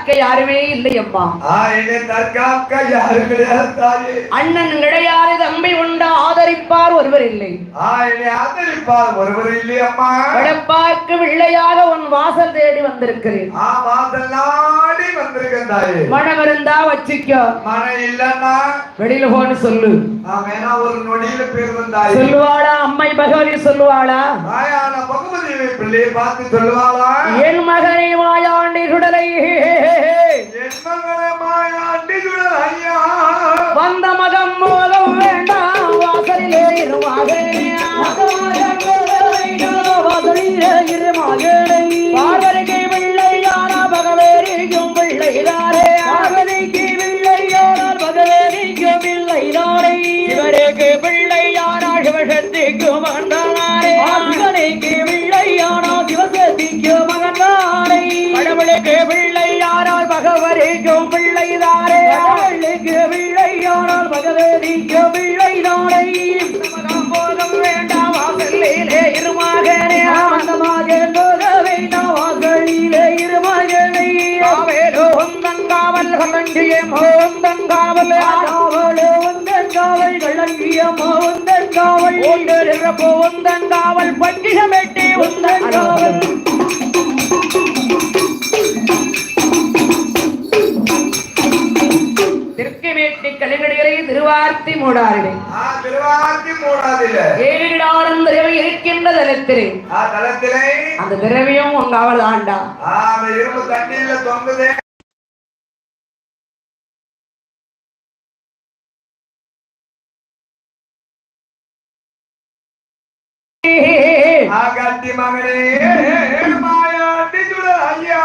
காக்க யாருமே இல்லை அம்மா. ஆ, என்னை தற்காக்க யாரும் கிடையாது தாயே அண்ணன் கிடையாது தம்பி உண்டா ஆதரிப்பார் ஒருவர் இல்லை. ஆதரிப்பார் ஒருவர் இல்லையம்மா வடப்பார்க்கு பிள்ளையாக உன் வாசல் தேடி வந்திருக்கிறேன். ஆ வாசல் நாடி வந்திருக்கேன் தாயே மனம் இருந்தா வச்சுக்கோ. மனம் இல்லன்னா? வெளியில போன்னு சொல்லு. வேணா ஒரு நொடியில பேருந்தேன் தாயே சொல்லுவாளா? அம்மை பகவதி சொல்லுவாளா? பகுமதி பிள்ளையை பார்த்து சொல்லுவாளா? என் மகனை மாயாண்டி சுடலை பிள்ளைதாரே பார்வதிக்கு பிள்ளையானால் பகவேரிக்கும் பிள்ளைதாரே இவருக்கு காவல். கலங்கிய மோந்தன் காவல் உந்தன் காவல். கலங்கிய மோந்தன் காவல் உந்தன் காவல். பட்டிசமெட்டி உந்தன் காவல் திருவார்த்தி மூடாரிலே. திரவி இருக்கின்ற தலத்திலே. அந்த திரவியம் உங்க அவள் ஆண்டா. இரும்பு தண்ணியில தொங்குதே. கட்டி மகனே மாயாண்டி சுடர் ஐயா.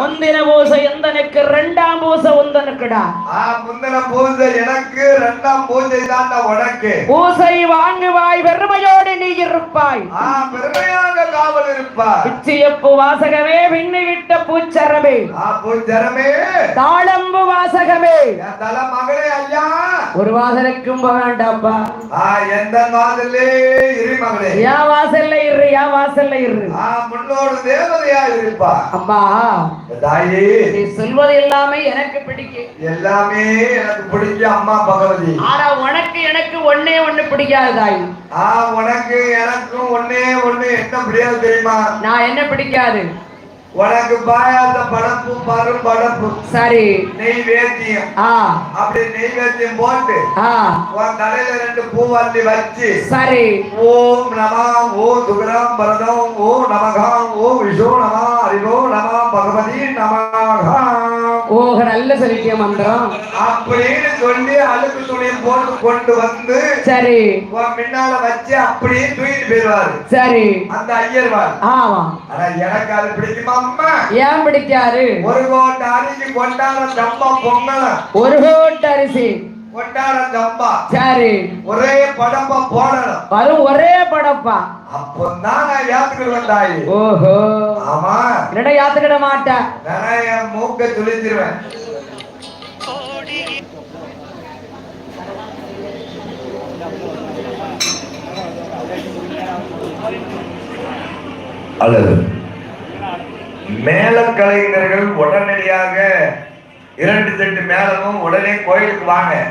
முந்தின பூசை எந்தனுக்கு ரெண்டாம் பூசை உந்தனுக்குடா. முந்தின பூஜை எனக்கு ரெண்டாம் பூஜை தாண்டா உனக்கு. பூசை வாங்குவாய் பெருமையோடு நீ இருப்பாய். பெருமையாக காவல் இருப்பா பிச்சியப்பு வாசகமே பின்னி விட்ட பூச்சரமே. ஆ பூஜரமே தாளம்பு வாசகமே. தல மகளே ஐயா. ஒரு வாசலுக்கும் போக வேண்டாப்பா ஆ எந்த வாசலே இரு மகளே. யா வாசல்ல இரு யா வாசல்ல இரு. முன்னோடு தேவதையா இருப்பா. அம்மா தாயே. நீ சொல்வது எல்லாமே எனக்கு பிடிக்கும் எல்லாமே எனக்கு பிடிக்கும் அம்மா பகவதி. ஆனா உனக்கு எனக்கு ஒண்ணே ஒண்ணு பிடிக்காது தாய். ஆ உனக்கு எனக்கும் ஒண்ணே ஒண்ணு. என்ன பிடியாது தெரியுமா? நான் என்ன பிடிக்காது? உனக்கு பாயாச படப்பு பரும் படப்பு சரி. நெய் வேத்தியம் ஆ. அப்படி நெய் வேத்தியம் போட்டு உன் தலையில ரெண்டு பூவல்லி வச்சு சரி. ஓம் நமா ஓம் துகரம் பரதம் ஓம் நமகாம் ஓம் விஷோ நமா ஹரிகோ நமா பகவதி நமகா ஓஹ நல்ல சொல்லிட்டிய மந்திரம். அப்படின்னு சொல்லி அழுக்கு துணியை போட்டு கொண்டு வந்து சரி. உன் முன்னால வச்சு அப்படியே தூக்கிட்டு போயிடுவாரு. சரி. அந்த ஐயர்வார் ஆமா. ஆனா எனக்கு அது பிடிக்குமா அம்மா. ஏன் பிடிக்காது ஒரு கோட்டை அரிசி கொண்டாட தம்பா பொங்கலாம் ஒரு கோட்டு அரிசி. கொண்டாட தம்பா. சரி ஒரே படப்பா போடணும். அதுவும் ஒரே படப்பா. அப்பதான் நான் ஏத்துக்கிடுவேன் தாயி ஓஹோ. ஆமா. என்னடா யாத்துக்கிட மாட்டேன் நான் என் மூக்க அல்லது மேல கலைஞர்கள் உடனடியாக இரண்டு செட்டு மேலமும் உடனே கோயிலுக்கு வாங்க.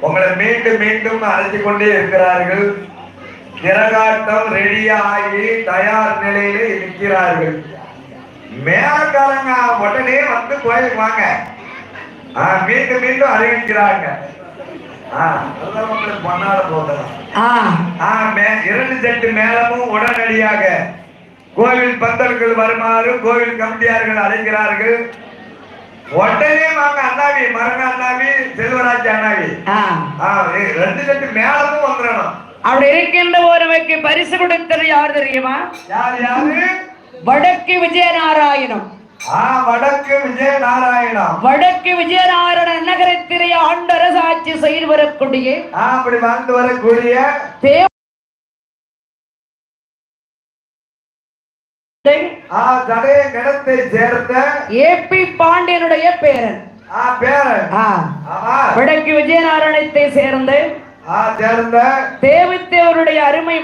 உங்களை மீண்டும் மீண்டும் அழைத்து கொண்டே இருக்கிறார்கள். திரகாட்டம் ரெடியாகி தயார் நிலையிலே நிற்கிறார்கள். மேலக்காரங்க உடனே வந்து கோயிலுக்கு வாங்க. ஆ, மீண்டும் மீண்டும் அறிவிக்கிறாங்க. ஆ, அதெல்லாம் உங்களுக்கு பொன்னாட போகலாம். ஆ. ஆ, மே- இரண்டு செட்டு மேளமும் உடனடியாக கோவில் பந்தல்கள் வருமாறு கோவில் கமிட்டியார்கள் அழைக்கிறார்கள். உடனே வாங்க அண்ணாவி மரண அண்ணாவி செல்வராஜ் அண்ணாவி. ரெண்டு செட்டு மேளமும் வந்துடணும் அப்படி இருக்கின்ற ஒருவருக்கு பரிசு கொடுத்தது யார் தெரியுமா? யார் யாரு? வடக்கு விஜயநாராயணம் வடக்கு விஜய நாராயணா வடக்கு விஜயநாராயண நகரத்திலே ஆண்டரசாட்சி செய்து வரக்கூடிய அப்படி வாழ்ந்து வரக்கூடிய கிடத்தை சேர்ந்த ஏபி பாண்டியனுடைய பேரன். வடக்கு விஜயநாராயணத்தை சேர்ந்த தேவித்தேவருடைய அருமை